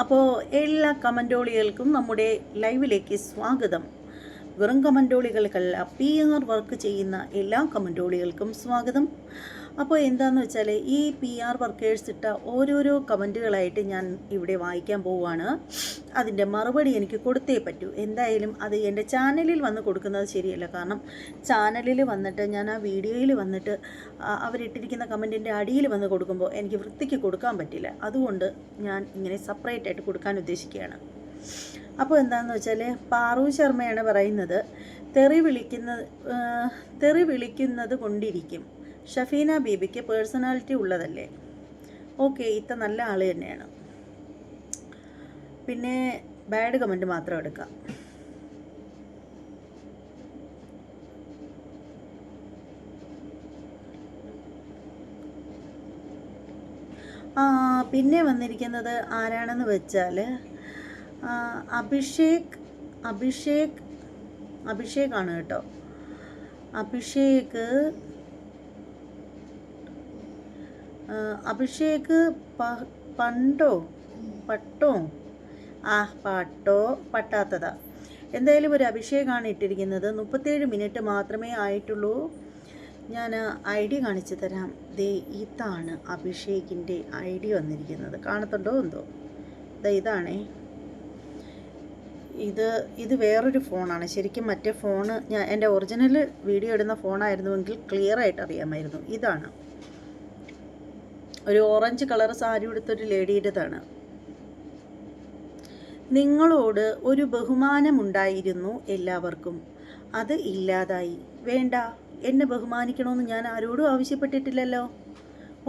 അപ്പോൾ എല്ലാ കമന്റോളികൾക്കും നമ്മുടെ ലൈവിലേക്ക് സ്വാഗതം. വെറും കമന്റോളികൾക്കല്ല പി ആർ വർക്ക് ചെയ്യുന്ന എല്ലാ കമന്റോളികൾക്കും സ്വാഗതം. അപ്പോൾ എന്താണെന്ന് വെച്ചാൽ ഈ പി ആർ വർക്കേഴ്സ് ഇട്ട ഓരോരോ കമന്റുകളായിട്ട് ഞാൻ ഇവിടെ വായിക്കാൻ പോവുകയാണ്. അതിന്റെ മറുപടി എനിക്ക് കൊടുത്തേ പറ്റൂ. എന്തായാലും അത് എന്റെ ചാനലിൽ വന്ന് കൊടുക്കുന്നത് ശരിയല്ല. കാരണം ചാനലിൽ വന്നിട്ട് ഞാൻ ആ വീഡിയോയിൽ വന്നിട്ട് അവരിട്ടിരിക്കുന്ന കമന്റിന്റെ അടിയിൽ വന്ന് കൊടുക്കുമ്പോൾ എനിക്ക് വൃത്തിക്ക് കൊടുക്കാൻ പറ്റില്ല. അതുകൊണ്ട് ഞാൻ ഇങ്ങനെ സെപ്പറേറ്റ് ആയിട്ട് കൊടുക്കാൻ ഉദ്ദേശിക്കുകയാണ്. അപ്പോൾ എന്താണെന്ന് വെച്ചാൽ പാറു ശർമ്മയാണ് പറയുന്നത് തെറി വിളിക്കുന്ന തെറി വിളിക്കുന്നത് കൊണ്ടിരിക്കും. ഷഫീന ബീബിക്ക് പേഴ്സണാലിറ്റി ഉള്ളതല്ലേ? ഓക്കെ ഇത്ത നല്ല ആൾ തന്നെയാണ്. പിന്നെ ബാഡ് കമന്റ് മാത്രം എടുക്കാം. പിന്നെ വന്നിരിക്കുന്നത് ആരാണെന്ന് വെച്ചാൽ അഭിഷേക് അഭിഷേക് അഭിഷേക് ആണ് കേട്ടോ. അഭിഷേക് ആ, അഭിഷേക് പണ്ടോ? പട്ടോ? ആ പട്ടോ പട്ടാത്തതാ. എന്തായാലും ഒരു അഭിഷേകാണ് ഇട്ടിരിക്കുന്നത്. മുപ്പത്തേഴ് മിനിറ്റ് മാത്രമേ ആയിട്ടുള്ളൂ. ഞാൻ ഐ ഡി കാണിച്ചു തരാം. ദേ ഇതാണ് അഭിഷേകിന്റെ ഐ ഡി വന്നിരിക്കുന്നത്. കാണത്തുണ്ടോ എന്തോ? ദേ ഇതാണേ. ഇത് ഇത് വേറൊരു ഫോണാണ്. ശരിക്കും മറ്റേ ഫോണ് ഞാൻ എന്റെ ഒറിജിനൽ വീഡിയോ ഇടുന്ന ഫോണായിരുന്നുവെങ്കിൽ ക്ലിയർ ആയിട്ട് അറിയാമായിരുന്നു. ഇതാണ്. ഒരു ഓറഞ്ച് കളർ സാരി ഉടുത്തൊരു ലേഡിയുടേതാണ് നിങ്ങളോട് ഒരു ബഹുമാനമുണ്ടായിരുന്നു എല്ലാവർക്കും. അത് ഇല്ലാതായി. വേണ്ട എന്നെ ബഹുമാനിക്കണമെന്ന് ഞാൻ ആരോടും ആവശ്യപ്പെട്ടിട്ടില്ലല്ലോ.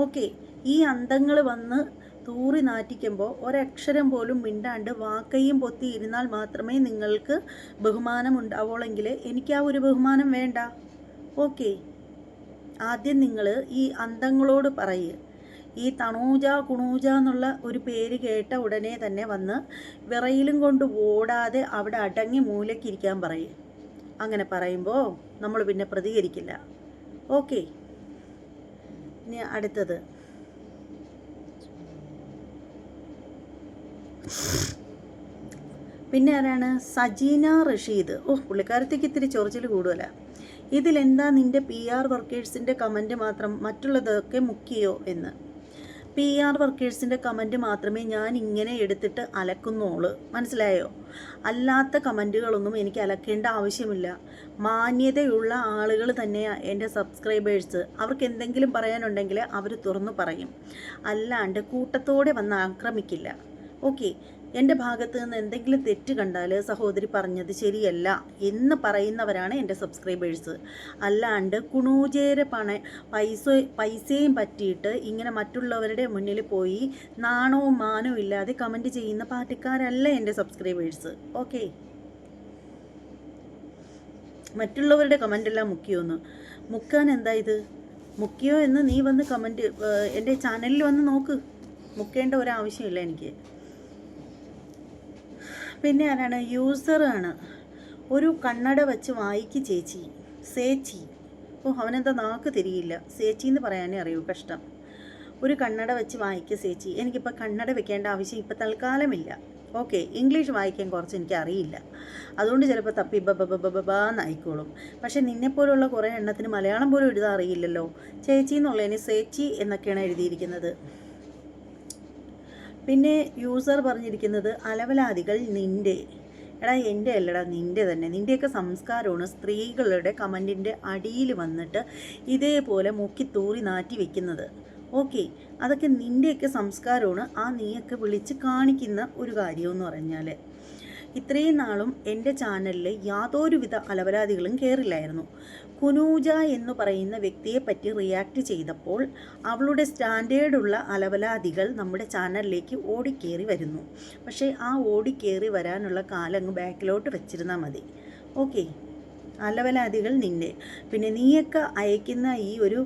ഓക്കെ ഈ അന്തങ്ങൾ വന്ന് തൂറി നാറ്റിക്കുമ്പോൾ ഒരക്ഷരം പോലും മിണ്ടാണ്ട് വാക്കയും പൊത്തി ഇരുന്നാൽ മാത്രമേ നിങ്ങൾക്ക് ബഹുമാനം ഉണ്ടാവുള്ളെങ്കിൽ എനിക്ക് ആ ഒരു ബഹുമാനം വേണ്ട. ഓക്കെ ആദ്യം നിങ്ങൾ ഈ അന്തങ്ങളോട് പറയ്. ഈ തണൂജ കുണൂജ എന്നുള്ള ഒരു പേര് കേട്ട ഉടനെ തന്നെ വന്ന് വിറയിലും കൊണ്ട് ഓടാതെ അവിടെ അടങ്ങി മൂലക്കിരിക്കാൻ പറയും. അങ്ങനെ പറയുമ്പോൾ നമ്മൾ പിന്നെ പ്രതികരിക്കില്ല. ഓക്കെ. ഇനി അടുത്തത്. പിന്നെ ആരാണ്? സജീന റഷീദ്. ഓ പുള്ളിക്കാരത്തേക്ക് ഇത്തിരി ചൊറിച്ചിൽ കൂടുതല. ഇതിലെന്താ നിന്റെ പി ആർ വർക്കേഴ്സിന്റെ കമന്റ് മാത്രം മറ്റുള്ളതൊക്കെ മുക്കിയോ എന്ന്. പി ആർ വർക്കേഴ്സിന്റെ കമന്റ് മാത്രമേ ഞാൻ ഇങ്ങനെ എടുത്തിട്ട് അലക്കുന്നുള്ളൂ മനസ്സിലായോ? അല്ലാത്ത കമന്റുകളൊന്നും എനിക്ക് അലക്കേണ്ട ആവശ്യമില്ല. മാന്യതയുള്ള ആളുകൾ തന്നെയാണ് എന്റെ സബ്സ്ക്രൈബേഴ്സ് അവർക്ക് എന്തെങ്കിലും പറയാനുണ്ടെങ്കിൽ അവർ തുറന്നു പറയും. അല്ലാണ്ട് കൂട്ടത്തോടെ വന്ന് ആക്രമിക്കില്ല. ഓക്കെ എന്റെ ഭാഗത്ത് നിന്ന് എന്തെങ്കിലും തെറ്റ് കണ്ടാൽ സഹോദരി പറഞ്ഞത് ശരിയല്ല എന്ന് പറയുന്നവരാണ് എന്റെ സബ്സ്ക്രൈബേഴ്സ് അല്ലാണ്ട് കുണൂചേര പണ പൈസ പൈസയും പറ്റിയിട്ട് ഇങ്ങനെ മറ്റുള്ളവരുടെ മുന്നിൽ പോയി നാണവും മാനവും ഇല്ലാതെ കമന്റ് ചെയ്യുന്ന പാർട്ടിക്കാരല്ല എന്റെ സബ്സ്ക്രൈബേഴ്സ് ഓക്കെ മറ്റുള്ളവരുടെ കമന്റെല്ലാം മുക്കിയോന്ന് മുക്കാൻ എന്താ ഇത്? മുക്കിയോ എന്ന് നീ വന്ന് കമന്റ് എന്റെ ചാനലിൽ വന്ന് നോക്ക്. മുക്കേണ്ട ഒരാവശ്യമില്ല എനിക്ക്. പിന്നെ ആരാണ്? യൂസറാണ് ഒരു കണ്ണട വെച്ച് വായിക്ക് ചേച്ചി. സേച്ചി. ഓ അവനെന്താ നാക്ക് തിരിയില്ല. സേച്ചി എന്ന് പറയാനേ അറിയൂ കഷ്ടം. ഒരു കണ്ണട വെച്ച് വായിക്ക് സേച്ചി. എനിക്കിപ്പോൾ കണ്ണട വെക്കേണ്ട ആവശ്യം ഇപ്പം തൽക്കാലമില്ല. ഓക്കെ ഇംഗ്ലീഷ് വായിക്കാൻ കുറച്ച് എനിക്ക് അറിയില്ല. അതുകൊണ്ട് ചിലപ്പോൾ തപ്പി ബ ബ ബ ബ ബ ബ പക്ഷേ നിന്നെപ്പോലുള്ള കുറേ എണ്ണത്തിന് മലയാളം പോലും എഴുതാൻ അറിയില്ലല്ലോ. ചേച്ചി എന്നുള്ളതിന് സേച്ചി എന്നൊക്കെയാണ് എഴുതിയിരിക്കുന്നത്. പിന്നെ യൂസർ പറഞ്ഞിരിക്കുന്നത് അലവലാദികൾ നിന്റെ എടാ എന്റെ അല്ലടാ നിന്റെ തന്നെ. നിന്റെയൊക്കെ സംസ്കാരമാണ് സ്ത്രീകളുടെ കമന്റിന്റെ അടിയിൽ വന്നിട്ട് ഇതേപോലെ മുക്കി തൂറി നാറ്റി വെക്കുന്നത്. ഓക്കെ അതൊക്കെ നിന്റെയൊക്കെ സംസ്കാരമാണ്. ആ നീയൊക്കെ വിളിച്ച് കാണിക്കുന്ന ഒരു കാര്യമെന്ന് പറഞ്ഞാൽ ഇത്രയും നാളും എന്റെ ചാനലിൽ യാതൊരുവിധ അലവരാതികളും കയറില്ലായിരുന്നു കുനൂജ എന്ന് പറയുന്ന വ്യക്തിയെപ്പറ്റി റിയാക്ട് ചെയ്തപ്പോൾ അവളുടെ സ്റ്റാൻഡേർഡുള്ള അലവലാദികൾ നമ്മുടെ ചാനലിലേക്ക് ഓടിക്കേറി വരുന്നു. പക്ഷേ ആ ഓടിക്കേറി വരാനുള്ള കാലം ബാക്കിലോട്ട് വെച്ചിരുന്നാൽ മതി. ഓക്കെ അലവലാദികൾ നിന്നെ. പിന്നെ നീയൊക്കെ അയക്കുന്ന ഈ ഒരു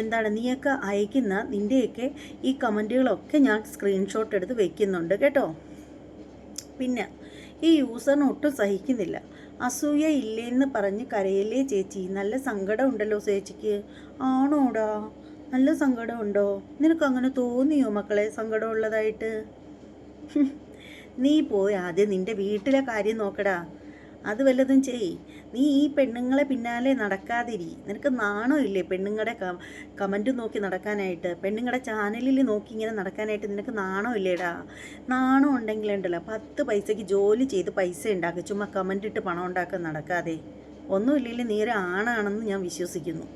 എന്താണ് നീയൊക്കെ അയക്കുന്ന നിന്റെയൊക്കെ ഈ കമന്റുകളൊക്കെ ഞാൻ സ്ക്രീൻഷോട്ട് എടുത്ത് വെക്കുന്നുണ്ട് കേട്ടോ. പിന്നെ ഈ യൂസറിന് ഒട്ടും സഹിക്കുന്നില്ല. അസൂയ ഇല്ലേന്ന് പറഞ്ഞ് കരയല്ലേ ചേച്ചി. നല്ല സങ്കടം ഉണ്ടല്ലോ ചേച്ചിക്ക്. ആണോടാ? നല്ല സങ്കടമുണ്ടോ നിനക്ക് അങ്ങനെ തോന്നിയോ മക്കളെ സങ്കടമുള്ളതായിട്ട്? നീ പോയി ആദ്യം നിന്റെ വീട്ടിലെ കാര്യം നോക്കടാ. അത് വല്ലതും ചെയ്. നീ ഈ പെണ്ണുങ്ങളെ പിന്നാലെ നടക്കാതിരി. നിനക്ക് നാണമില്ലേ പെണ്ണുങ്ങളുടെ കമന്റ് നോക്കി നടക്കാനായിട്ട്? പെണ്ണുങ്ങളുടെ ചാനലിൽ നോക്കി ഇങ്ങനെ നടക്കാനായിട്ട് നിനക്ക് നാണമില്ലേടാ? നാണം ഉണ്ടെങ്കിലുണ്ടല്ലോ. പത്ത് പൈസയ്ക്ക് ജോലി ചെയ്ത് പൈസ ഉണ്ടാക്കുക ചുമ്മാ കമന്റ് ഇട്ട് പണം ഉണ്ടാക്കാൻ നടക്കാതെ. ഒന്നുമില്ലെങ്കിൽ നീ ആണാണെന്ന് ഞാൻ വിശ്വസിക്കുന്നു.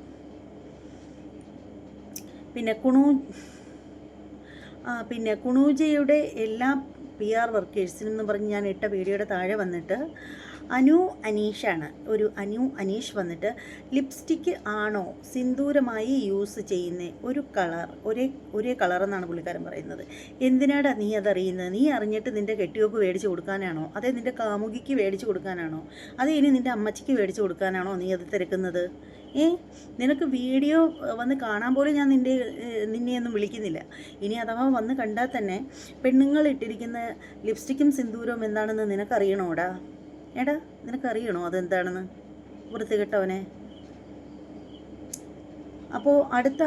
പിന്നെ കുണു പിന്നെ കുണൂജയുടെ എല്ലാ പി ആർ വർക്കേഴ്സിനെന്ന് പറഞ്ഞ് ഞാൻ ഇട്ട വീഡിയോയുടെ താഴെ വന്നിട്ട് അനു അനീഷാണ്. ഒരു അനു അനീഷ് വന്നിട്ട് ലിപ്സ്റ്റിക്ക് ആണോ സിന്ദൂരമായി യൂസ് ചെയ്യുന്ന? ഒരു കളർ ഒരേ ഒരേ കളർ എന്നാണ് പുള്ളിക്കാരൻ പറയുന്നത്. എന്തിനാടാ നീ അതറിയുന്നത് നീ അറിഞ്ഞിട്ട് നിന്റെ കെട്ടിയോക്ക് മേടിച്ച് കൊടുക്കാനാണോ? അതേ നിന്റെ കാമുകിക്ക് മേടിച്ച് കൊടുക്കാനാണോ? അതേ ഇനി നിന്റെ അമ്മച്ചിക്ക് മേടിച്ച് കൊടുക്കാനാണോ നീ അത് തിരക്കുന്നത്? ഏ നിനക്ക് വീഡിയോ വന്ന് കാണാൻ പോലും ഞാൻ നിന്റെ നിന്നെയൊന്നും വിളിക്കുന്നില്ല. ഇനി അഥവാ വന്ന് കണ്ടാൽ തന്നെ പെണ്ണുങ്ങൾ ഇട്ടിരിക്കുന്ന ലിപ്സ്റ്റിക്കും സിന്ദൂരവും എന്താണെന്ന് നിനക്കറിയണോടാ? എടാ നിനക്കറിയണോ അതെന്താണെന്ന്? വൃത്തികെട്ടവനെ അപ്പോൾ അടുത്ത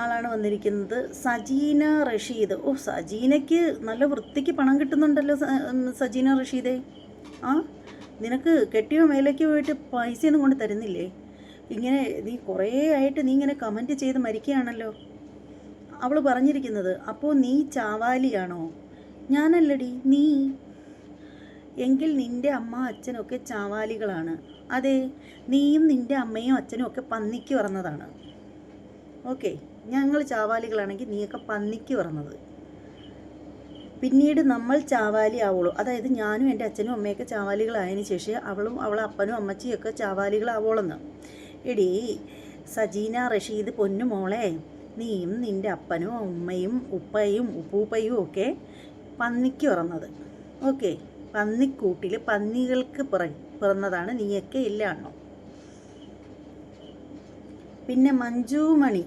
ആളാണ് വന്നിരിക്കുന്നത് സജീന റഷീദ്. ഓ സജീനയ്ക്ക് നല്ല വൃത്തിക്ക് പണം കിട്ടുന്നുണ്ടല്ലോ സജീന റഷീദേ. ആ നിനക്ക് കെട്ടിയോ മേലേക്ക് പോയിട്ട് പൈസയൊന്നും കൊണ്ട് തരുന്നില്ലേ? ഇങ്ങനെ നീ കുറേ ആയിട്ട് നീ ഇങ്ങനെ കമന്റ് ചെയ്ത് മരിക്കുകയാണല്ലോ. അവൾ പറഞ്ഞിരിക്കുന്നത് അപ്പോൾ നീ ചാവാലിയാണോ? ഞാനല്ലടി നീ എങ്കിൽ നിന്റെ അമ്മ അച്ഛനൊക്കെ ചാവാലികളാണ്. അതെ നീയും നിന്റെ അമ്മയും അച്ഛനും ഒക്കെ പന്നിക്ക് പറഞ്ഞതാണ് ഓക്കെ ഞങ്ങൾ ചാവാലികളാണെങ്കിൽ നീയൊക്കെ പന്നിക്ക് പറഞ്ഞത് പിന്നീട് നമ്മൾ ചാവാലി ആവുള്ളൂ. അതായത് ഞാനും എന്റെ അച്ഛനും അമ്മയൊക്കെ ചാവാലികളായതിനു ശേഷം അവളും അവളെ അപ്പനും അമ്മച്ചിയൊക്കെ ചാവാലികളാവോളെന്ന് എടീ സജീന റഷീദ് പൊന്നു മോളെ നീയും നിന്റെ അപ്പനും അമ്മയും ഉപ്പയും ഉപ്പൂപ്പയും ഒക്കെ പന്നിക്ക് പറഞ്ഞത് ഓക്കെ. പന്നിക്കൂട്ടിൽ പന്നികൾക്ക് പിറ പിറന്നതാണ് നീയൊക്കെ ഇല്ലാണോ പിന്നെ മഞ്ജു മണി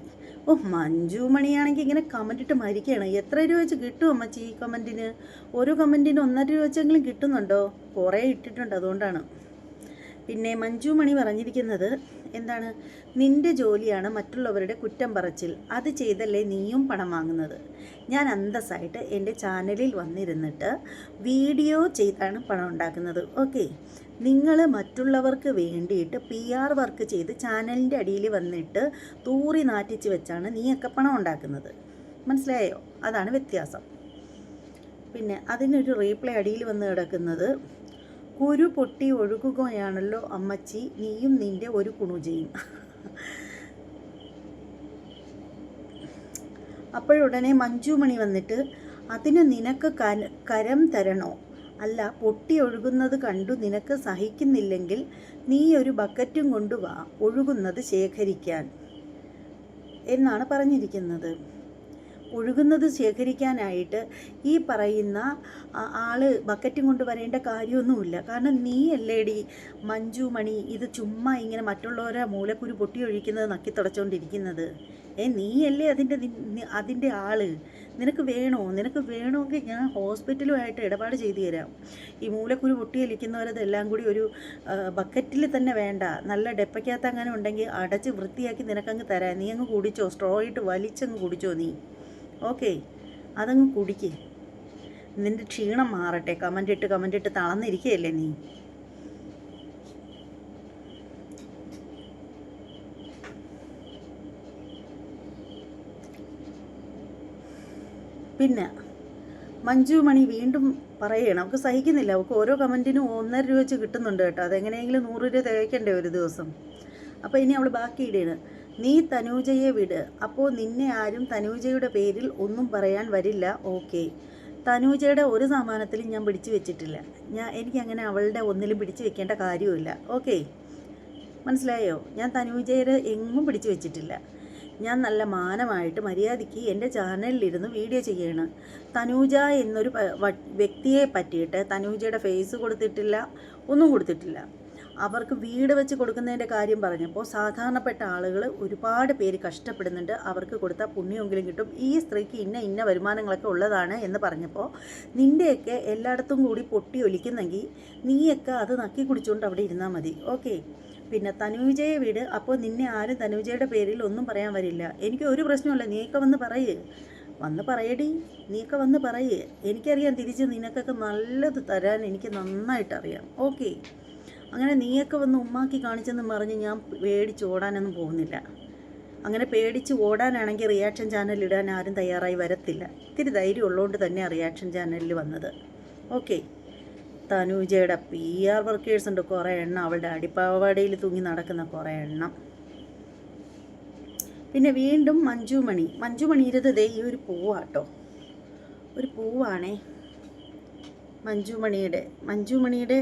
ഓ മഞ്ജു മണിയാണെങ്കിൽ ഇങ്ങനെ കമന്റ് ഇട്ട് മരിക്കുകയാണ് എത്ര രൂപ വെച്ച് കിട്ടും അമ്മച്ചി ഈ കമന്റിന് ഓരോ കമന്റിന് ഒന്നര രൂപ വെച്ചെങ്കിലും കിട്ടുന്നുണ്ടോ? കുറേ ഇട്ടിട്ടുണ്ട് അതുകൊണ്ടാണ്. പിന്നെ മഞ്ജു മണി പറഞ്ഞിരിക്കുന്നത് എന്താണ്? നിന്റെ ജോലിയാണ് മറ്റുള്ളവരുടെ കുറ്റം പറച്ചിൽ. അത് ചെയ്തല്ലേ നീയും പണം വാങ്ങുന്നത്? ഞാൻ അന്തസ്സായിട്ട് എന്റെ ചാനലിൽ വന്നിരുന്നിട്ട് വീഡിയോ ചെയ്താണ് പണം ഉണ്ടാക്കുന്നത്. ഓക്കെ. നിങ്ങൾ മറ്റുള്ളവർക്ക് വേണ്ടിയിട്ട് പി ആർ വർക്ക് ചെയ്ത് ചാനലിന്റെ അടിയിൽ വന്നിട്ട് തൂറി നാറ്റിച്ച് വെച്ചാണ് നീയൊക്കെ പണം ഉണ്ടാക്കുന്നത്. മനസ്സിലായോ? അതാണ് വ്യത്യാസം. പിന്നെ അതിനൊരു റീപ്ലൈ അടിയിൽ വന്ന് കിടക്കുന്നത് കുരു പൊട്ടി ഒഴുകുകയാണല്ലോ അമ്മച്ചി നീയും നിന്റെ ഒരു കുണുജയും. അപ്പോഴുടനെ മഞ്ജുമണി വന്നിട്ട് അതിന് നിനക്ക് കരം തരണോ? അല്ല പൊട്ടി ഒഴുകുന്നത് കണ്ടു നിനക്ക് സഹിക്കുന്നില്ലെങ്കിൽ നീ ഒരു ബക്കറ്റും കൊണ്ടുവാ ഒഴുകുന്നത് ശേഖരിക്കാൻ എന്നാണ് പറഞ്ഞിരിക്കുന്നത്. ഒഴുകുന്നത് ശേഖരിക്കാനായിട്ട് ഈ പറയുന്ന ആൾ ബക്കറ്റും കൊണ്ട് വരേണ്ട കാര്യമൊന്നുമില്ല. കാരണം നീ അല്ലേടി മഞ്ജു മണി ഇത് ചുമ്മാ ഇങ്ങനെ മറ്റുള്ളവരെ മൂലക്കുരു പൊട്ടി ഒഴിക്കുന്നത് നക്കി തുടച്ചുകൊണ്ടിരിക്കുന്നത് ഏ നീയല്ലേ അതിന്റെ അതിന്റെ ആൾ? നിനക്ക് വേണോ? നിനക്ക് വേണമെങ്കിൽ ഞാൻ ഹോസ്പിറ്റലുമായിട്ട് ഇടപാട് ചെയ്തു തരാം. ഈ മൂലക്കുരു പൊട്ടിയൊലിക്കുന്നവരതെല്ലാം കൂടി ഒരു ബക്കറ്റിൽ തന്നെ വേണ്ട. നല്ല ഡെപ്പയ്ക്കകത്ത് അങ്ങനെ ഉണ്ടെങ്കിൽ അടച്ച് വൃത്തിയാക്കി നിനക്കങ്ങ് തരാം. നീ അങ്ങ് കുടിച്ചോ. സ്ട്രോ ആയിട്ട് വലിച്ചങ്ങ് കുടിച്ചോ നീ. ഓക്കെ. അതങ്ങ് കുടിക്ക്. നിന്റെ ക്ഷീണം മാറട്ടെ. കമന്റ് ഇട്ട് കമന്റ് ഇട്ട് തളർന്നിരിക്കുകയല്ലേ നീ? പിന്നെ മഞ്ജു മണി വീണ്ടും പറയണം. അവൾക്ക് സഹിക്കുന്നില്ല. അവൾക്ക് ഓരോ കമന്റിനും ഒന്നര രൂപ വെച്ച് കിട്ടുന്നുണ്ട് കേട്ടോ. അതെങ്ങനെയെങ്കിലും നൂറ് രൂപ തികയ്ക്കണ്ടേ ഒരു ദിവസം. അപ്പോൾ ഇനി അവൾ ബാക്കി ഇടയാണ്. നീ തനൂജയെ വിട്. അപ്പോൾ നിന്നെ ആരും തനൂജയുടെ പേരിൽ ഒന്നും പറയാൻ വരില്ല ഓക്കെ. തനൂജയുടെ ഒരു സമ്മാനത്തിലും ഞാൻ പിടിച്ചു വെച്ചിട്ടില്ല. ഞാൻ എനിക്കങ്ങനെ അവളുടെ ഒന്നിലും പിടിച്ചു വെക്കേണ്ട കാര്യമില്ല ഓക്കെ. മനസ്സിലായോ? ഞാൻ തനൂജയുടെ എങ്ങും പിടിച്ചു വെച്ചിട്ടില്ല. ഞാൻ നല്ല മാനമായിട്ട് മര്യാദയ്ക്ക് എന്റെ ചാനലിലിരുന്ന് വീഡിയോ ചെയ്യാണ്. തനൂജ എന്നൊരു വ്യക്തിയെ പറ്റിയിട്ട് തനൂജയുടെ ഫേസ് കൊടുത്തിട്ടില്ല ഒന്നും കൊടുത്തിട്ടില്ല. അവർക്ക് വീട് വെച്ച് കൊടുക്കുന്നതിന്റെ കാര്യം പറഞ്ഞപ്പോൾ സാധാരണപ്പെട്ട ആളുകൾ ഒരുപാട് പേര് കഷ്ടപ്പെടുന്നുണ്ട്. അവർക്ക് കൊടുത്താൽ പുണ്യമെങ്കിലും കിട്ടും. ഈ സ്ത്രീക്ക് ഇന്ന ഇന്ന വരുമാനങ്ങളൊക്കെ ഉള്ളതാണ് എന്ന് പറഞ്ഞപ്പോൾ നിന്റെയൊക്കെ എല്ലായിടത്തും കൂടി പൊട്ടി ഒലിക്കുന്നെങ്കിൽ നീയൊക്കെ അത് നക്കി കുടിച്ചുകൊണ്ട് അവിടെ ഇരുന്നാൽ മതി. ഓക്കെ. പിന്നെ തനുവിജയ വീട്. അപ്പോൾ നിന്നെ ആരും തനുവിജയുടെ പേരിൽ ഒന്നും പറയാൻ വരില്ല. എനിക്ക് ഒരു പ്രശ്നമില്ല നീയൊക്കെ വന്ന് പറയേ. വന്ന് പറയടി. നീയൊക്കെ വന്ന് പറയേ. എനിക്കറിയാം തിരിച്ച് നിനക്കൊക്കെ നല്ലത് തരാൻ എനിക്ക് നന്നായിട്ട് അറിയാം ഓക്കെ. അങ്ങനെ നീയൊക്കെ വന്ന് ഉമ്മാക്കി കാണിച്ചെന്ന് പറഞ്ഞ് ഞാൻ പേടിച്ച് ഓടാനൊന്നും പോകുന്നില്ല. അങ്ങനെ പേടിച്ച് ഓടാനാണെങ്കിൽ റിയാക്ഷൻ ചാനൽ ഇടാൻ ആരും തയ്യാറായി വരത്തില്ല. ഇത്തിരി ധൈര്യം ഉള്ളതുകൊണ്ട് തന്നെ റിയാക്ഷൻ ചാനലിൽ വന്നത്. ഓക്കെ തനൂജയുടെ പി ആർ വർക്കേഴ്സ് ഉണ്ട് കുറേ എണ്ണം. അവളുടെ അടിപ്പാവാടയിൽ തൂങ്ങി നടക്കുന്ന കുറേ എണ്ണം. പിന്നെ വീണ്ടും മഞ്ജുമണി. മഞ്ജുമണിയുടെ ദേ ഈ ഒരു പൂവാട്ടോ. ഒരു പൂവാണേ. മഞ്ജുമണിയുടെ മഞ്ജുമണിയുടെ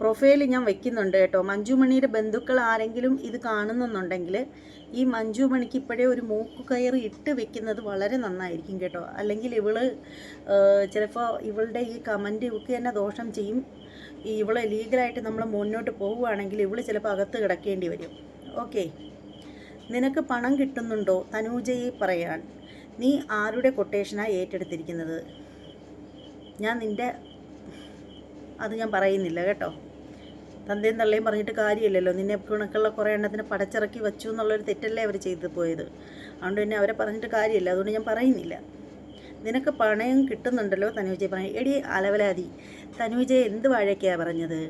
പ്രൊഫൈൽ ഞാൻ വെക്കുന്നുണ്ട് കേട്ടോ. മഞ്ജുമണിയുടെ ബന്ധുക്കൾ ആരെങ്കിലും ഇത് കാണുന്നുണ്ടെങ്കിൽ ഈ മഞ്ജുമണിക്ക് ഇപ്പോഴേ ഒരു മൂക്ക് കയറി ഇട്ട് വെക്കുന്നത് വളരെ നന്നായിരിക്കും കേട്ടോ. അല്ലെങ്കിൽ ഇവൾ ചിലപ്പോൾ ഇവളുടെ ഈ കമന്റ് ഇവൾക്ക് തന്നെ ദോഷം ചെയ്യും. ഇവളെ ലീഗലായിട്ട് നമ്മൾ മുന്നോട്ട് പോവുകയാണെങ്കിൽ ഇവൾ ചിലപ്പോൾ അകത്ത് കിടക്കേണ്ടി വരും. ഓക്കെ നിനക്ക് പണം കിട്ടുന്നുണ്ടോ? തനൂജയെ പറയാൻ. നീ ആരുടെ കൊട്ടേഷനാണ് ഏറ്റെടുത്തിരിക്കുന്നത്? ഞാൻ നിന്റെ അത് ഞാൻ പറയുന്നില്ല കേട്ടോ. തന്തയും തള്ളയും പറഞ്ഞിട്ട് കാര്യമില്ലല്ലോ. നിന്നെ കണക്കുള്ള കുറേ എണ്ണത്തിന് പടച്ചിറക്കി വച്ചു എന്നുള്ളൊരു തെറ്റല്ലേ അവർ ചെയ്തു പോയത്. അതുകൊണ്ട് തന്നെ അവരെ പറഞ്ഞിട്ട് കാര്യമില്ല. അതുകൊണ്ട് ഞാൻ പറയുന്നില്ല. നിനക്ക് പണയം കിട്ടുന്നുണ്ടല്ലോ തനുവിജയ് പറഞ്ഞു. എടി അലവലാതി. തനുവിജയ് എന്ത് വാഴയ്ക്കാണ് പറഞ്ഞത്?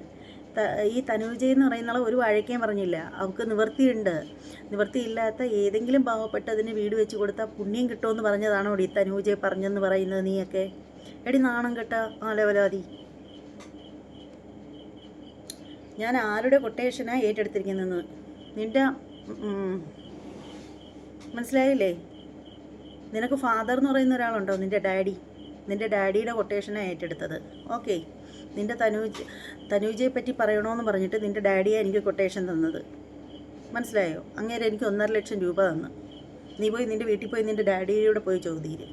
ഈ തനുവിജയ് എന്ന് പറയുന്ന ഒരു വാഴയ്ക്കയും പറഞ്ഞില്ല. അവൾക്ക് നിവൃത്തിയുണ്ട്. നിവൃത്തിയില്ലാത്ത ഏതെങ്കിലും പാവപ്പെട്ടതിന് വീട് വെച്ച് കൊടുത്താൽ പുണ്യം കിട്ടുമെന്ന് പറഞ്ഞതാണോ ഈ തനുവിജയ് പറഞ്ഞെന്ന് പറയുന്നത് നീയൊക്കെ? എടി നാണം കെട്ട അലവലാതി. ഞാൻ ആരുടെ കൊട്ടേഷനാണ് ഏറ്റെടുത്തിരിക്കുന്നത് നിന്റെ മനസ്സിലായില്ലേ? നിനക്ക് ഫാദർ എന്ന് പറയുന്ന ഒരാളുണ്ടോ നിന്റെ ഡാഡി നിന്റെ ഡാഡിയുടെ കൊട്ടേഷനാണ് ഏറ്റെടുത്തത്. ഓക്കെ നിന്റെ തനൂജ് തനൂജയെ പറ്റി പറയണമെന്ന് പറഞ്ഞിട്ട് നിന്റെ ഡാഡിയാണ് എനിക്ക് കൊട്ടേഷൻ തന്നത്. മനസ്സിലായോ? അങ്ങേരെ എനിക്ക് ഒന്നര ലക്ഷം രൂപ തന്നു. നീ പോയി നിന്റെ വീട്ടിൽ പോയി നിന്റെ ഡാഡിയോട് പോയി ചോദ്യം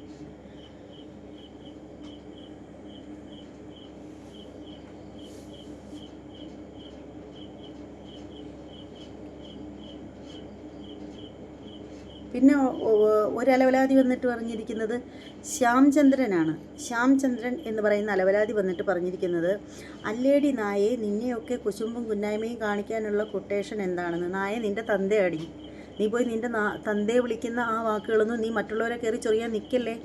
പിന്നെ ഒരു വന്നിട്ട് പറഞ്ഞിരിക്കുന്നത് ശ്യാംചന്ദ്രനാണ്. ശ്യാംചന്ദ്രൻ എന്ന് പറയുന്ന അലവലാതി വന്നിട്ട് പറഞ്ഞിരിക്കുന്നത് അല്ലേടി നായെ നിന്നെയൊക്കെ കുശുമ്പും കുന്നായ്മയും കാണിക്കാനുള്ള കൊട്ടേഷൻ എന്താണെന്ന്? നായെ നിന്റെ തന്തയടി. നീ പോയി നിന്റെ തന്തയെ വിളിക്കുന്ന ആ വാക്കുകളൊന്നും നീ മറ്റുള്ളവരെ കയറി ചൊറിയാൻ നിൽക്കല്ലേ?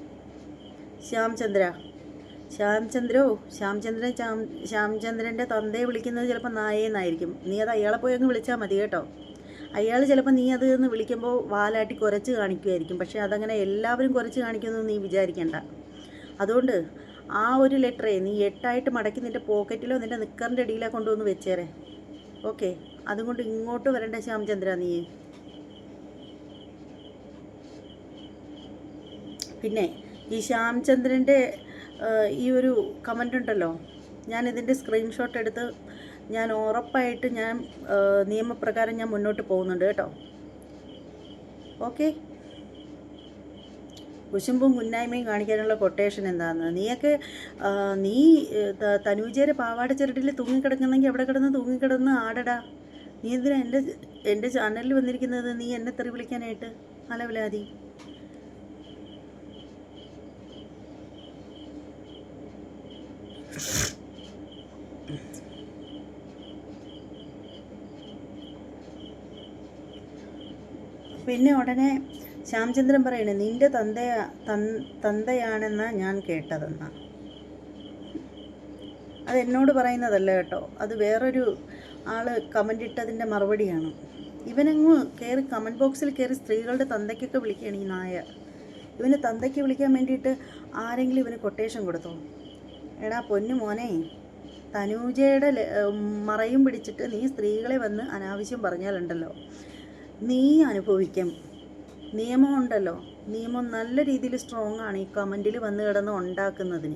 ശ്യാംചന്ദ്ര ശ്യാംചന്ദ്രോ ശ്യാംചന്ദ്രൻ ശ്യാം ശ്യാംചന്ദ്രന്റെ തന്തയെ വിളിക്കുന്നത് ചിലപ്പോൾ നായേന്നായിരിക്കും. നീ അത് അയാളെ പോയി അങ്ങ് വിളിച്ചാൽ മതി കേട്ടോ. അയാൾ ചിലപ്പോൾ നീ അത് എന്ന് വിളിക്കുമ്പോൾ വാലാട്ടി കുരച്ച് കാണിക്കുമായിരിക്കും പക്ഷേ അതങ്ങനെ എല്ലാവരും കുരച്ച് കാണിക്കുമെന്ന് നീ വിചാരിക്കണ്ട. അതുകൊണ്ട് ആ ഒരു ലെറ്ററേ നീ എട്ടായിട്ട് മടക്കി നിന്റെ പോക്കറ്റിലോ നിന്റെ നിക്കറിന്റെ ഇടയിലോ കൊണ്ടുവന്ന് വെച്ചേരെ. ഓക്കെ? അതുകൊണ്ട് ഇങ്ങോട്ട് വരണ്ട ശ്യാംചന്ദ്ര നീ പിന്നെ ഈ ശ്യാംചന്ദ്രന്റെ ഈ ഒരു കമന്റ് ഉണ്ടല്ലോ. ഞാനിതിന്റെ സ്ക്രീൻഷോട്ട് എടുത്ത് ഞാൻ ഉറപ്പായിട്ട് ഞാൻ നിയമപ്രകാരം ഞാൻ മുന്നോട്ട് പോകുന്നുണ്ട് കേട്ടോ. ഓക്കെ? കുശുമ്പും കുന്നായ്മയും കാണിക്കാനുള്ള കൊട്ടേഷൻ എന്താന്ന്? നീയൊക്കെ നീ തനൂജയുടെ പാവാട ചിരട്ടിൽ തൂങ്ങിക്കിടക്കുന്നെങ്കിൽ അവിടെ കിടന്ന് തൂങ്ങിക്കിടന്ന് ആടടാ? നീ എന്തിനാ എന്റെ എന്റെ ചാനലിൽ വന്നിരിക്കുന്നത്? നീ എന്നെ തെറി വിളിക്കാനായിട്ട്? അലവിലാതി. പിന്നെ ഉടനെ ശ്യാംചന്ദ്രൻ പറയണേ നിന്റെ തന്ത തന്തയാണെന്ന ഞാൻ കേട്ടതെന്ന. അത് എന്നോട് പറയുന്നതല്ല കേട്ടോ. അത് വേറൊരു ആൾ കമന്റ് ഇട്ടതിന്റെ മറുപടിയാണ്. ഇവനങ്ങ് കയറി കമന്റ് ബോക്സിൽ കയറി സ്ത്രീകളുടെ തന്തയ്ക്കൊക്കെ വിളിക്കുകയാണ് ഈ നായ ഇവന് തന്തയ്ക്ക് വിളിക്കാൻ വേണ്ടിയിട്ട് ആരെങ്കിലും ഇവന് കൊട്ടേഷൻ കൊടുത്തോ? എടാ പൊന്നു മോനെ തനൂജയുടെ മറയും പിടിച്ചിട്ട് നീ സ്ത്രീകളെ വന്ന് അനാവശ്യം പറഞ്ഞാലുണ്ടല്ലോ. നീ അനുഭവിക്കും. നിയമമുണ്ടല്ലോ നിയമം നല്ല രീതിയിൽ സ്ട്രോങ് ആണ് ഈ കമന്റിൽ വന്ന് കിടന്ന് ഉണ്ടാക്കുന്നതിന്.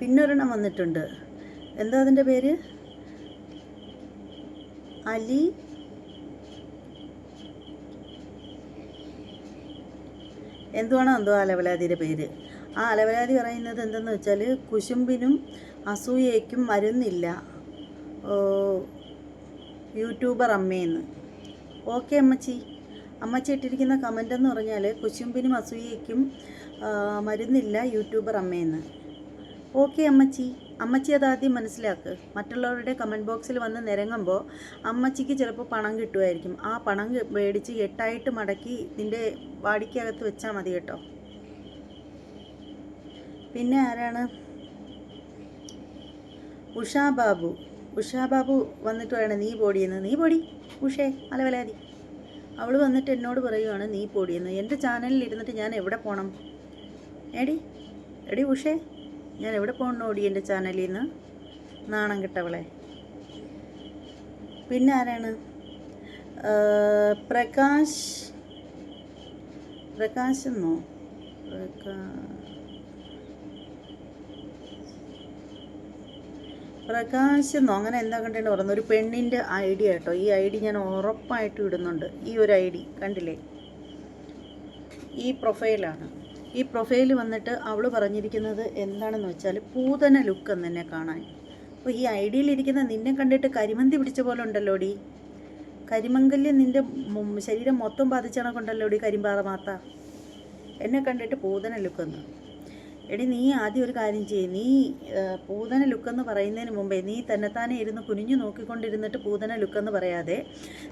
പിന്നൊരെണ്ണം വന്നിട്ടുണ്ട്. എന്താ അതിന്റെ പേര്? അലി. എന്തുവാണോ എന്തോ അലവലാതിയുടെ പേര്? ആ അലവലാതി പറയുന്നത് എന്തെന്ന് വെച്ചാൽ കുശുമ്പിനും അസൂയയ്ക്കും മരുന്നില്ല യൂട്യൂബർ അമ്മയെന്ന് ഓക്കെ അമ്മച്ചി. അമ്മച്ചി ഇട്ടിരിക്കുന്ന കമന്റ് എന്ന് പറഞ്ഞാൽ കുശുമ്പിനും അസൂയയ്ക്കും മരുന്നില്ല യൂട്യൂബർ അമ്മയെന്ന് ഓക്കെ അമ്മച്ചി. അമ്മച്ചി അത് ആദ്യം മനസ്സിലാക്ക്. മറ്റുള്ളവരുടെ കമന്റ് ബോക്സിൽ വന്ന് നിരങ്ങുമ്പോൾ അമ്മച്ചിക്ക് ചിലപ്പോൾ പണം കിട്ടുമായിരിക്കും. ആ പണം മേടിച്ച് എട്ടായിട്ട് മടക്കി നിന്റെ വാടിക്കകത്ത് വെച്ചാൽ മതി കേട്ടോ. പിന്നെ ആരാണ്? ഉഷാ ബാബു ഉഷാ ബാബു വന്നിട്ട് വേണം നീ പൊടിയെന്ന്. നീ പൊടി ഉഷേ അലവലാതി അവൾ വന്നിട്ട് എന്നോട് പറയുവാണ് നീ പൊടിയെന്ന്. എന്റെ ചാനലിൽ ഇരുന്നിട്ട് ഞാൻ എവിടെ പോകണം എടി എടി ഉഷേ ഞാൻ എവിടെ പോകണം ഓടി എന്റെ ചാനലിൽ നിന്ന് നാണം കിട്ടവളെ. പിന്നെ ആരാണ്? പ്രകാശ് പ്രകാശ് എന്നോ പ്രകാശ് എന്നോ അങ്ങനെ എന്താ കണ്ടേന്ന് പറയുന്നത്? ഒരു പെണ്ണിന്റെ ഐ ഡി കേട്ടോ ഈ ഐ ഡി ഞാൻ ഉറപ്പായിട്ടും ഇടുന്നുണ്ട്. ഈ ഒരു ഐ ഡി കണ്ടില്ലേ? ഈ പ്രൊഫൈലാണ്. ഈ പ്രൊഫൈൽ വന്നിട്ട് അവൾ പറഞ്ഞിരിക്കുന്നത് എന്താണെന്ന് വെച്ചാൽ പൂതന ലുക്ക് എന്ന് കാണാൻ. അപ്പോൾ ഈ ഐ ഡിയിലിരിക്കുന്ന നിന്നെ കണ്ടിട്ട് കരിമന്തി പിടിച്ച പോലെ ഉണ്ടല്ലോ ഡി കരിമങ്കല്യം നിന്റെ ശരീരം മൊത്തം ബാധിച്ചണക്കുണ്ടല്ലോ ഡി കരിമ്പാറ മാത്ത? എന്നെ കണ്ടിട്ട് പൂതന ലുക്ക് ലുക്കെന്ന് എടി നീ ആദ്യം ഒരു കാര്യം ചെയ്യ്. നീ പൂതന ലുക്കെന്ന് പറയുന്നതിന് മുമ്പേ നീ തന്നെത്താനെ ഇരുന്ന് കുനിഞ്ഞു നോക്കിക്കൊണ്ടിരുന്നിട്ട് പൂതന ലുക്കെന്ന് പറയാതെ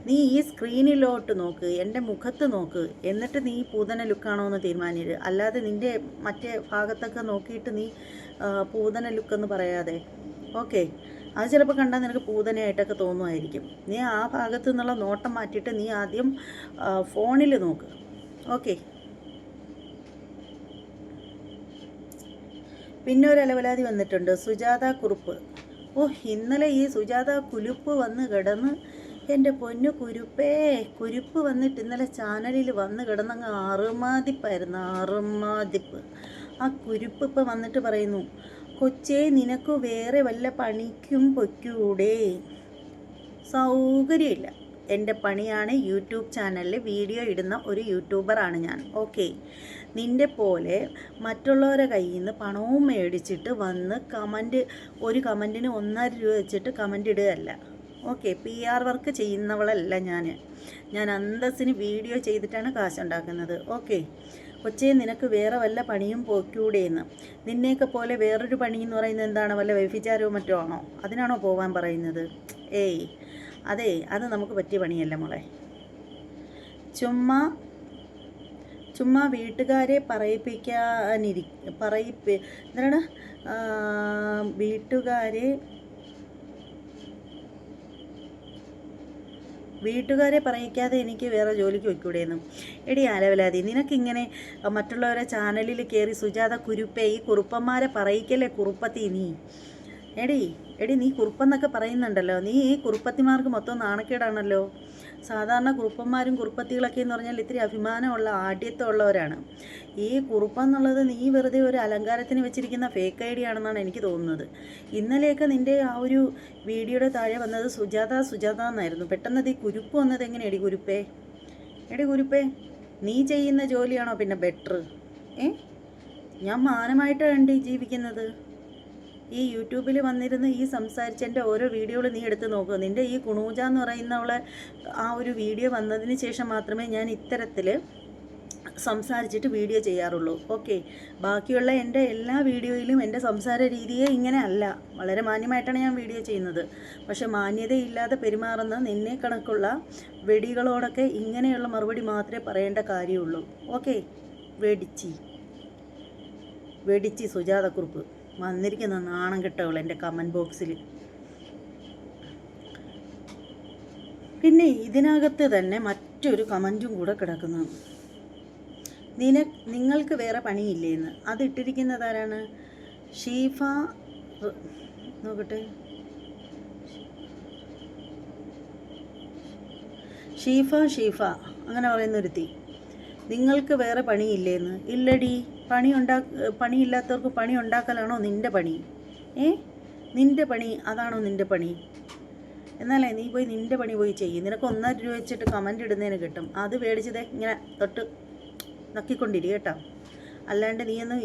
നീ ഈ സ്ക്രീനിലോട്ട് നോക്ക് എന്റെ മുഖത്ത് നോക്ക് എന്നിട്ട് നീ പൂതന ലുക്കാണോ എന്ന് തീരുമാനിച്ചു അല്ലാതെ നിന്റെ മറ്റേ ഭാഗത്തൊക്കെ നോക്കിയിട്ട് നീ പൂതന ലുക്കെന്ന് പറയാതെ. ഓക്കെ? അത് ചിലപ്പോൾ കണ്ടാൽ നിനക്ക് പൂതനയായിട്ടൊക്കെ തോന്നുമായിരിക്കും. നീ ആ ഭാഗത്തു നിന്നുള്ള നോട്ടം മാറ്റിയിട്ട് നീ ആദ്യം ഫോണിൽ നോക്ക്. ഓക്കെ? പിന്നെ ഒരു അലവലാതി വന്നിട്ടുണ്ട്. സുജാത കുറുപ്പ്. ഓ ഇന്നലെ ഈ സുജാത കുലുപ്പ് വന്ന് കിടന്ന് എന്റെ പൊന്നു കുരുപ്പേ കുരുപ്പ് വന്നിട്ട് ഇന്നലെ ചാനലിൽ വന്ന് കിടന്നങ്ങ് അറുമാതിപ്പായിരുന്നു അറുമാതിപ്പ്. ആ കുരുപ്പ് ഇപ്പം വന്നിട്ട് പറയുന്നു കൊച്ചേ നിനക്ക് വേറെ വല്ല പണിക്കും പൊയ്ക്കൂടെ? സൗകര്യമില്ല. എന്റെ പണിയാണ് യൂട്യൂബ് ചാനലിൽ വീഡിയോ ഇടുന്ന ഒരു യൂട്യൂബറാണ് ഞാൻ. ഓക്കെ. നിന്റെ പോലെ മറ്റുള്ളവരെ കയ്യിൽ നിന്ന് പണവും മേടിച്ചിട്ട് വന്ന് കമന്റ് ഒരു കമന്റിന് ഒന്നര രൂപ വെച്ചിട്ട് കമന്റ് ഇടുകയല്ല. ഓക്കെ പി ആർ വർക്ക് ചെയ്യുന്നവളല്ല ഞാൻ ഞാൻ അന്തസ്സിന് വീഡിയോ ചെയ്തിട്ടാണ് കാശുണ്ടാക്കുന്നത്. ഓക്കെ കൊച്ചേ നിനക്ക് വേറെ വല്ല പണിയും പോക്കൂടെയെന്ന് നിന്നെയൊക്കെ പോലെ വേറൊരു പണി എന്ന് പറയുന്നത് എന്താണ്? വല്ല വ്യഭിചാരവും മറ്റോ ആണോ? അതിനാണോ പോകാൻ പറയുന്നത്? ഏയ് അതെ അത് നമുക്ക് പറ്റിയ പണിയല്ല മോളെ. ചുമ്മാ ചുമ്മാ വീട്ടുകാരെ പറയിപ്പിക്കാനിരി പറയിപ്പി എന്താണ്? വീട്ടുകാരെ വീട്ടുകാരെ പറയിക്കാതെ എനിക്ക് വേറെ ജോലിക്ക് വയ്ക്കൂടെയെന്നും എടി ആലവലാതി നിനക്കിങ്ങനെ മറ്റുള്ളവരെ ചാനലിൽ കയറി സുജാത കുരുപ്പേ ഈ കുറുപ്പന്മാരെ പറയിക്കല്ലേ കുറുപ്പത്തി നീ? എടി എടി നീ കുറുപ്പെന്നൊക്കെ പറയുന്നുണ്ടല്ലോ. നീ ഈ കുറുപ്പത്തിമാർക്ക് മൊത്തം നാണക്കേടാണല്ലോ. സാധാരണ കുറുപ്പന്മാരും കുറുപ്പത്തികളൊക്കെ എന്ന് പറഞ്ഞാൽ ഇത്തിരി അഭിമാനമുള്ള ആഢ്യത്വമുള്ളവരാണ്. ഈ കുറുപ്പെന്നുള്ളത് നീ വെറുതെ ഒരു അലങ്കാരത്തിന് വെച്ചിരിക്കുന്ന ഫേക്ക് ഐ ഡി ആണെന്നാണ് എനിക്ക് തോന്നുന്നത്. ഇന്നലെയൊക്കെ നിന്റെ ആ ഒരു വീഡിയോയുടെ താഴെ വന്നത് സുജാത സുജാത എന്നായിരുന്നു. പെട്ടെന്ന് ഈ കുരുപ്പ് വന്നത് എങ്ങനെയാണ് കുരുപ്പേ? എടി കുരുപ്പേ നീ ചെയ്യുന്ന ജോലിയാണോ പിന്നെ ബെറ്റർ ഏ? ഞാൻ മാനമായിട്ടാണ് ജീവിക്കുന്നത്. ഈ യൂട്യൂബിൽ വന്നിരുന്ന് ഈ സംസാരിച്ചതിന്റെ ഓരോ വീഡിയോകൾ നീ എടുത്ത് നോക്കുക നിന്റെ ഈ കുണൂജ എന്ന് പറയുന്നവളെ ആ ഒരു വീഡിയോ വന്നതിന് ശേഷം മാത്രമേ ഞാൻ ഇത്തരത്തിൽ സംസാരിച്ചിട്ട് വീഡിയോ ചെയ്യാറുള്ളൂ. ഓക്കെ. ബാക്കിയുള്ള എന്റെ എല്ലാ വീഡിയോയിലും എന്റെ സംസാര രീതിയെ ഇങ്ങനെ അല്ല. വളരെ മാന്യമായിട്ടാണ് ഞാൻ വീഡിയോ ചെയ്യുന്നത്. പക്ഷെ മാന്യതയില്ലാതെ പെരുമാറുന്ന നിന്നെ കണക്കുള്ള വെടികളോടൊക്കെ ഇങ്ങനെയുള്ള മറുപടി മാത്രമേ പറയേണ്ട കാര്യമുള്ളൂ. ഓക്കെ. വെടിച്ചി. വെടിച്ചി സുജാതക്കുറുപ്പ്. വന്നിരിക്കുന്ന നാണം കെട്ടവൾ എന്റെ കമന്റ് ബോക്സിൽ പിന്നെ ഇതിനകത്ത് തന്നെ മറ്റൊരു കമന്റും കൂടെ കിടക്കുന്നു. നിന നിങ്ങൾക്ക് വേറെ പണിയില്ലേന്ന് അത് ഇട്ടിരിക്കുന്നത് ആരാണ്? ഷീഫ നോക്കട്ടെ. ഷീഫ ഷീഫ അങ്ങനെ പറയുന്നൊരുത്തി നിങ്ങൾക്ക് വേറെ പണിയില്ലേന്ന് ഇല്ലടി. പണി ഉണ്ടാ പണിയില്ലാത്തവർക്ക് പണി ഉണ്ടാക്കലാണോ നിന്റെ പണി? ഏ? നിന്റെ പണി അതാണോ നിന്റെ പണി? എന്നാലേ നീ പോയി നിന്റെ പണി പോയി ചെയ്യും. നിനക്ക് ഒന്നര രൂപ വെച്ചിട്ട് കമന്റ് ഇടുന്നതിന് കിട്ടും. അത് മേടിച്ചതേ ഇങ്ങനെ തൊട്ട് നക്കിക്കൊണ്ടിരിക്കും കേട്ടോ. അല്ലാണ്ട് നീ ഒന്ന്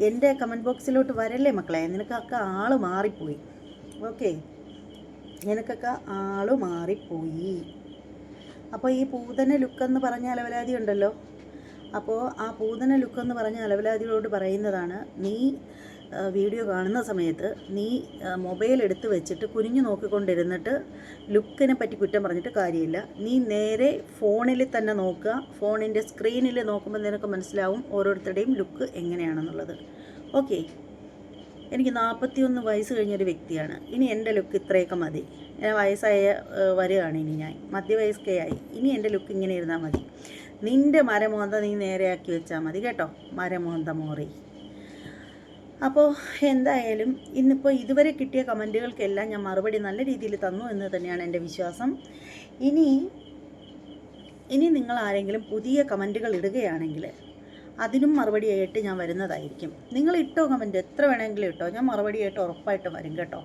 എന്റെ കമന്റ് ബോക്സിലോട്ട് വരല്ലേ മക്കളെ? നിനക്കൊക്കെ ആൾ മാറിപ്പോയി. ഓക്കെ. നിനക്കൊക്കെ ആൾ മാറിപ്പോയി. അപ്പോൾ ഈ പൂതന ലുക്കെന്ന് പറഞ്ഞ അവലാതി ഉണ്ടല്ലോ? അപ്പോൾ ആ പൂതന ലുക്കെന്ന് പറഞ്ഞ അലവലാദികളോട് പറയുന്നതാണ് നീ വീഡിയോ കാണുന്ന സമയത്ത് നീ മൊബൈൽ എടുത്ത് വെച്ചിട്ട് കുനിഞ്ഞു നോക്കിക്കൊണ്ടിരുന്നിട്ട് ലുക്കിനെ പറ്റി കുറ്റം പറഞ്ഞിട്ട് കാര്യമില്ല. നീ നേരെ ഫോണിൽ തന്നെ നോക്കുക. ഫോണിന്റെ സ്ക്രീനിൽ നോക്കുമ്പോൾ നിനക്ക് മനസ്സിലാവും ഓരോരുത്തരുടെയും ലുക്ക് എങ്ങനെയാണെന്നുള്ളത്. ഓക്കെ. എനിക്ക് നാൽപ്പത്തിയൊന്ന് വയസ്സ് കഴിഞ്ഞൊരു വ്യക്തിയാണ്. ഇനി എന്റെ ലുക്ക് ഇത്രയൊക്കെ മതി. വയസ്സായ വരികയാണ് ഇനി ഞാൻ. മധ്യവയസ്കയായി. ഇനി എന്റെ ലുക്ക് ഇങ്ങനെ ഇരുന്നാൽ മതി. നിന്റെ മരമോന്ത നീ നേരെയാക്കി വെച്ചാൽ മതി കേട്ടോ. മരമോന്ത മോറി. അപ്പോൾ എന്തായാലും ഇന്നിപ്പോൾ ഇതുവരെ കിട്ടിയ കമന്റുകൾക്കെല്ലാം ഞാൻ മറുപടി നല്ല രീതിയിൽ തന്നു എന്ന് തന്നെയാണ് എന്റെ വിശ്വാസം. ഇനി ഇനി നിങ്ങൾ ആരെങ്കിലും പുതിയ കമന്റുകൾ ഇടുകയാണെങ്കിൽ അതിനും മറുപടിയായിട്ട് ഞാൻ വരുന്നതായിരിക്കും. നിങ്ങൾ ഇട്ടോ കമന്റ് എത്ര വേണമെങ്കിലും ഇട്ടോ. ഞാൻ മറുപടിയായിട്ട് ഉറപ്പായിട്ട് വരും കേട്ടോ.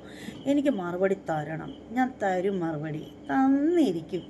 എനിക്ക് മറുപടി തരണം. ഞാൻ തരും മറുപടി. തന്നിരിക്കും.